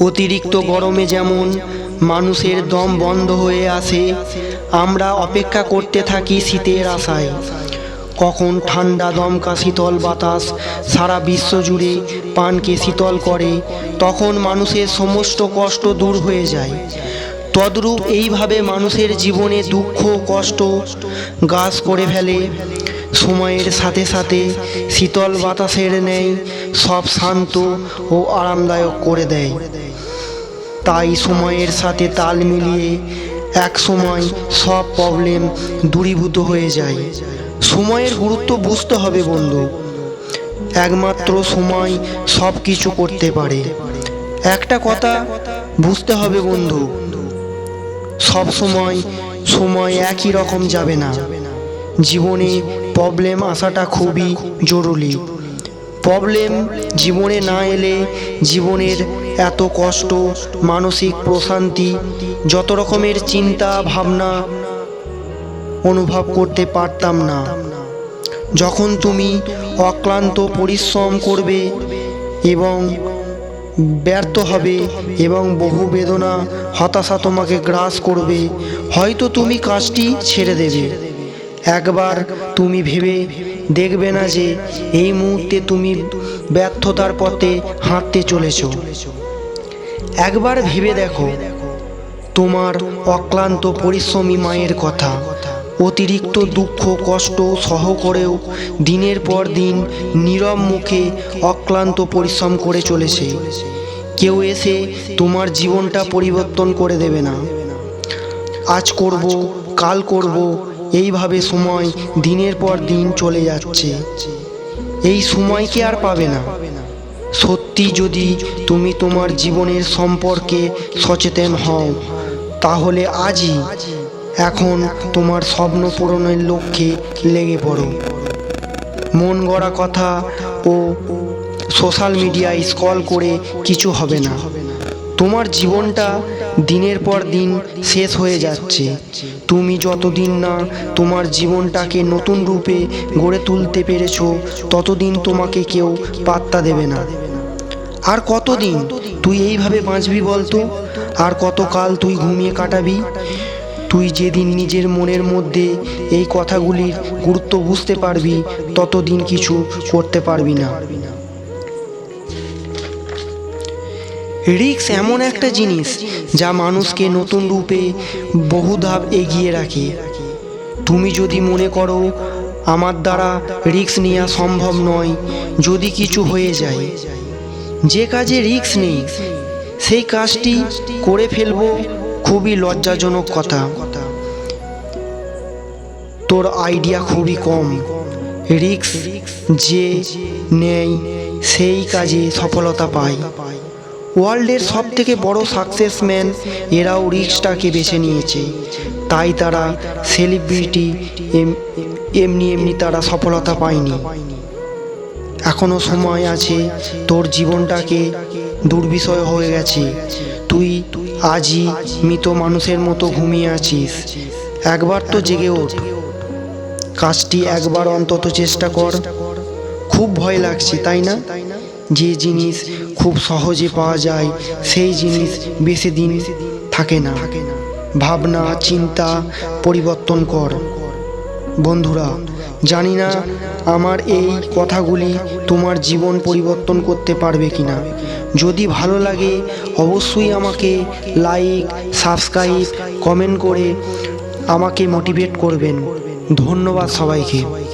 অতিরিক্ত গরমে যেমন মানুষের দম বন্ধ হয়ে আসে, আমরা অপেক্ষা করতে থাকি শীতের আশায়। কখন ঠান্ডা, দমকা, শীতল বাতাস সারা বিশ্ব জুড়ে পানকে শীতল করে, তখন মানুষের সমস্ত কষ্ট দূর হয়ে যায়। তদ্রূপ এইভাবে মানুষের জীবনে দুঃখ, কষ্ট গাছ করে ফেলে। সময়ের সাথে সাথে শীতল বাতাসের নেই সব শান্ত ও আরামদায়ক করে দেয়। তাই সময়ের সাথে তাল মিলিয়ে এক সময় সব প্রবলেম দূরীভূত হয়ে যায়। সময়ের গুরুত্ব বুঝতে হবে বন্ধু। একমাত্র সময় সব কিছু করতে পারে। একটা কথা বুঝতে হবে বন্ধু। সব সময় সময় একই রকম যাবে না। জীবনে প্রবলেম আসাটা খুবই জরুরি। প্রবলেম জীবনে না এলে জীবনের এত কষ্ট, মানসিক প্রশান্তি, যত রকমের চিন্তা, ভাবনা অনুভব করতে পারতাম না। যখন তুমি অক্লান্ত পরিশ্রম করবে এবং ব্যর্থ হবে এবং বহু বেদনা, হতাশা তোমাকে গ্রাস করবে, হয়তো তুমি কাজটি ছেড়ে দেবে। একবার তুমি ভেবে দেখবে না যে এই মুহূর্তে তুমি ব্যর্থতার পথে হাঁটতে চলেছ। একবার ভেবে দেখো, তোমার অক্লান্ত পরিশ্রমী মায়ের কথা। অতিরিক্ত দুঃখ, কষ্ট সহ করেও দিনের পর দিন নীরব মুখে অক্লান্ত পরিশ্রম করে চলেছে। কেউ এসে তোমার জীবনটা পরিবর্তন করে দেবে না। আজ করব, কাল করব এইভাবে সময় দিনের পর দিন চলে যাচ্ছে। এই সময়কে আর পাবে না? সত্যি যদি তুমি তোমার জীবনের সম্পর্কে সচেতন হও, তাহলে আজই এখন তোমার স্বপ্ন পূরণের লক্ষ্যে লেগে পড়ো। মন গড়া কথা ও সোশ্যাল মিডিয়ায় স্ক্রল করে কিছু হবে না। তোমার জীবনটা দিনের পর দিন শেষ হয়ে যাচ্ছে। তুমি যতদিন না তোমার জীবনটাকে নতুন রূপে গড়ে তুলতে পেরেছ, ততদিন তোমাকে কেউ পাত্তা দেবে না। আর কতদিন তুই এইভাবে বাঁচবি বলতো? আর কতকাল তুই ঘুমিয়ে কাটাবি? তুই যেদিন নিজের মনের মধ্যে এই কথাগুলির গুরুত্ব বুঝতে পারবি, ততদিন কিছু করতে পারবি না। রিক্স এমন একটা জিনিস যা মানুষকে নতুন রূপে বহু ধাপ এগিয়ে রাখে। তুমি যদি মনে করো, আমার দ্বারা রিক্স নেওয়া সম্ভব নয়, যদি কিছু হয়ে যায়, যে কাজে রিক্স নেই, সেই কাজটি করে ফেলব খুবই লজ্জাজনক কথা। তোর আইডিয়া খুবই কম। রিক্স যে নেই সেই কাজে সফলতা পায়। ওয়ার্ল্ডের সব থেকে বড় সাকসেসম্যান এরাও রিক্সটাকে বেছে নিয়েছে। তাই তারা সেলিব্রিটি এমনি এমনি তারা সফলতা পায়নি। এখনও সময় আছে, তোর জীবনটাকে দুর্বিষয় হয়ে গেছে। তুই আজই মৃত মানুষের মতো ঘুমিয়ে আছিস। একবার তো জেগে ওঠ। কাজটি একবার অন্তত চেষ্টা কর। খুব ভয় লাগছে, তাই না? যে জিনিস খুব সহজে পাওয়া যায়, সেই জিনিস বেশি দিন থাকে না। ভাবনা, চিন্তা পরিবর্তন কর। বন্ধুরা, জানি না আমার এই কথাগুলি তোমার জীবন পরিবর্তন করতে পারবে কি না যদি ভালো লাগে, অবশ্যই আমাকে লাইক সাবস্ক্রাইব কমেন্ট করে আমাকে মোটিভেট করবেন। ধন্যবাদ সবাইকে।